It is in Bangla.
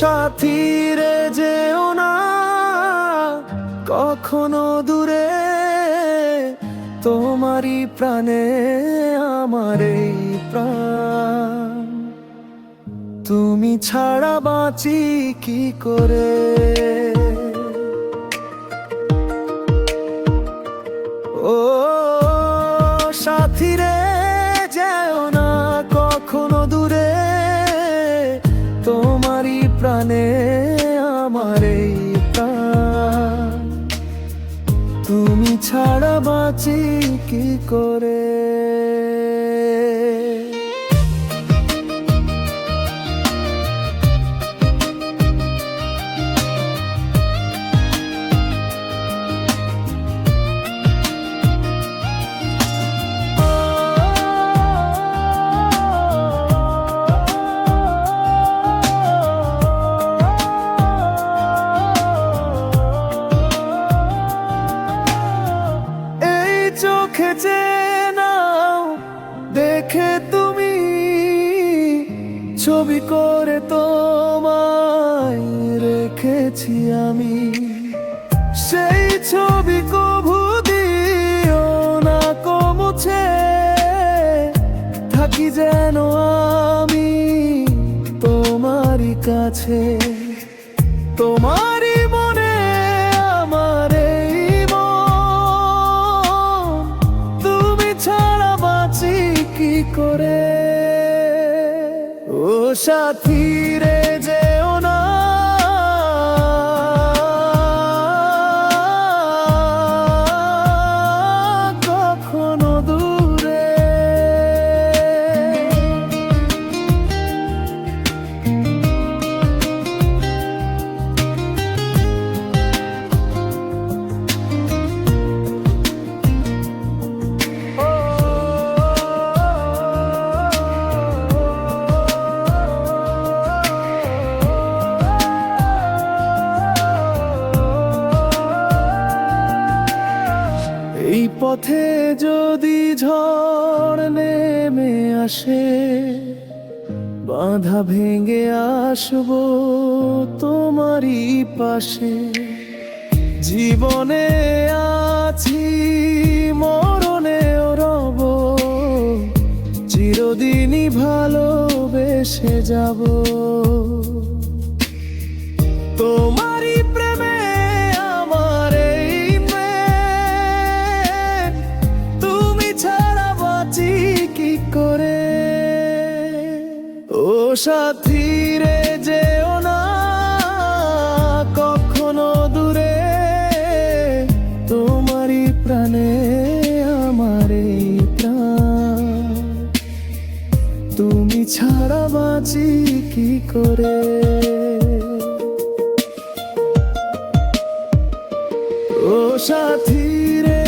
সাথী রে যেও না, কখনো দূরে। তোমারই প্রাণে আমার এই প্রাণ। তুমি ছাড়া বাঁচি কি করে? বাঁচি কি করে ছবি করে তোমায় রেখেছি আমি। সেই ছবি কভু দিও না কমছে থাকি যেন আমি তোমারই কাছে। তোমারই সাথী রে যেও পথে যদি ঝড় নেমে আসে, বাধা ভেঙে আসব তোমারই পাশে। জীবনে আছি মরণে রব, চিরদিনই ভালোবেসে যাব। তোমারই সাথী রে, যেও না কখনো দূরে। তোমারই প্রাণে আমার প্রাণ। তুমি ছাড়া বাঁচি কি করে? ও সাথী রে